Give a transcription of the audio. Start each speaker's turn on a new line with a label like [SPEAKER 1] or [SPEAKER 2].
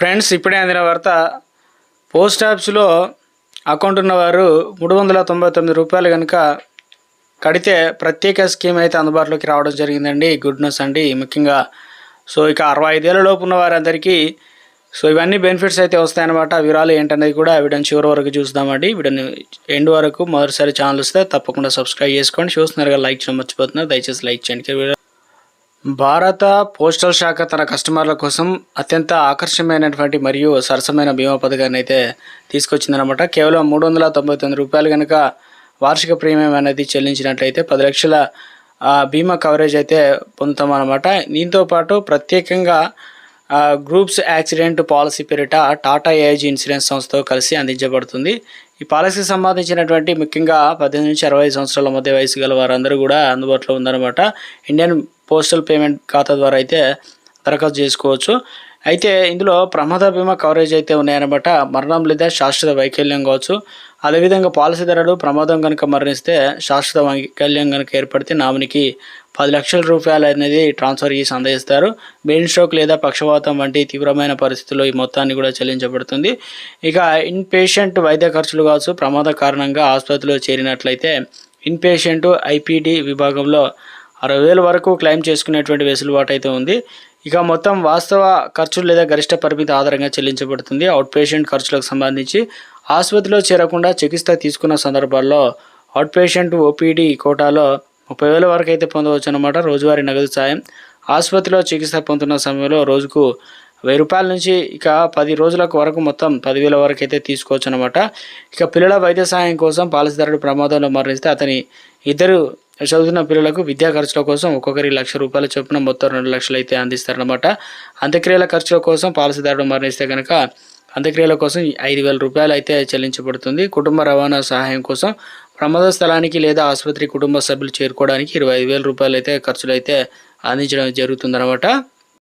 [SPEAKER 1] Friends ఇప్పుడే అందిన వార్త పోస్ట్ ఆఫీస్లో అకౌంట్ ఉన్నవారు మూడు వందల తొంభై తొమ్మిది రూపాయలు కనుక కడితే ప్రత్యేక స్కీమ్ అయితే అందుబాటులోకి రావడం జరిగిందండి. గుడ్ న్యూస్ అండి ముఖ్యంగా. సో ఇక అరవై ఐదేళ్ళ లోపు ఉన్న వారందరికీ సో ఇవన్నీ బెనిఫిట్స్ అయితే వస్తాయన్నమాట. వివరాలు ఏంటనేది కూడా వీడియోని చివరి వరకు చూద్దామండి వీడియోని ఎండ్ వరకు మొదటిసారి ఛానల్ వస్తే తప్పకుండా సబ్స్క్రైబ్ చేసుకోండి. చూస్తున్నారు లైక్ చేయడం మర్చిపోతున్నారు. దయచేసి లైక్ చేయండి. భారత పోస్టల్ శాఖ తన కస్టమర్ల కోసం అత్యంత ఆకర్షణీయమైనటువంటి మరియు సరసమైన బీమా పథకాన్ని అయితే తీసుకొచ్చిందనమాట కేవలం మూడు వందల తొంభై తొమ్మిది రూపాయలు కనుక వార్షిక ప్రీమియం అనేది చెల్లించినట్లయితే పది లక్షల బీమా కవరేజ్ అయితే పొందుతాం అనమాట దీంతో పాటు ప్రత్యేకంగా గ్రూప్స్ యాక్సిడెంట్ పాలసీ పేరిట టాటా ఏజ్ ఇన్సూరెన్స్ సంస్థతో కలిసి అందించబడుతుంది. ఈ పాలసీకి సంబంధించినటువంటి ముఖ్యంగా పద్దెనిమిది నుంచి అరవై సంవత్సరాల మధ్య వయసు గల వారందరూ కూడా అందుబాటులో ఉందన్నమాట ఇండియన్ పోస్టల్ పేమెంట్ ఖాతా ద్వారా అయితే దరఖాస్తు చేసుకోవచ్చు. అయితే ఇందులో ప్రమాద బీమా కవరేజ్ అయితే ఉన్నాయన్నమాట. మరణం లేదా శాశ్వత వైకల్యం కావచ్చు. అదేవిధంగా పాలసీదారుడు ప్రమాదం కనుక మరణిస్తే శాశ్వత వైకల్యం కనుక ఏర్పడితే నామినికి పది లక్షల రూపాయలు అనేది ట్రాన్స్ఫర్ చేసి అందజేస్తారు. బ్రెయిన్ స్ట్రోక్ లేదా పక్షవాతం వంటి తీవ్రమైన పరిస్థితుల్లో ఈ మొత్తాన్ని కూడా చెల్లించబడుతుంది. ఇక ఇన్ పేషెంట్ వైద్య ఖర్చులు కావచ్చు. ప్రమాద కారణంగా ఆసుపత్రిలో చేరినట్లయితే ఇన్ పేషెంట్ ఐపీడీ విభాగంలో అరవై వేల వరకు క్లెయిమ్ చేసుకునేటువంటి వెసులుబాటు అయితే ఉంది. ఇక మొత్తం వాస్తవ ఖర్చులు లేదా గరిష్ట పరిమితి ఆధారంగా చెల్లించబడుతుంది. అవుట్ పేషెంట్ ఖర్చులకు సంబంధించి ఆసుపత్రిలో చేరకుండా చికిత్స తీసుకున్న సందర్భాల్లో అవుట్ పేషెంట్ ఓపీడీ కోటాలో ముప్పై వేల వరకు అయితే పొందవచ్చు అనమాట రోజువారీ నగదు సాయం. ఆసుపత్రిలో చికిత్స పొందుతున్న సమయంలో రోజుకు వెయ్యి రూపాయల నుంచి ఇక పది రోజులకు వరకు మొత్తం పదివేల వరకు అయితే తీసుకోవచ్చు అనమాట ఇక పిల్లల వైద్య సహాయం కోసం పాలసీదారుడు ప్రమాదంలో మరణిస్తే అతని ఇద్దరు చదువుతున్న పిల్లలకు విద్యా ఖర్చుల కోసం ఒక్కొక్కరి లక్ష రూపాయల చొప్పున మొత్తం రెండు లక్షలు అయితే అందిస్తారనమాట అంత్యక్రియల ఖర్చుల కోసం పాలసీదారుడు మరణిస్తే కనుక అంత్యక్రియల కోసం ఐదు వేల రూపాయలు అయితే చెల్లించబడుతుంది. కుటుంబ రవాణా సహాయం కోసం ప్రమాద స్థలానికి లేదా ఆసుపత్రి కుటుంబ సభ్యులు చేరుకోవడానికి ఇరవై ఐదు వేల రూపాయలు అయితే ఖర్చులు అయితే అందించడం జరుగుతుందన్నమాట.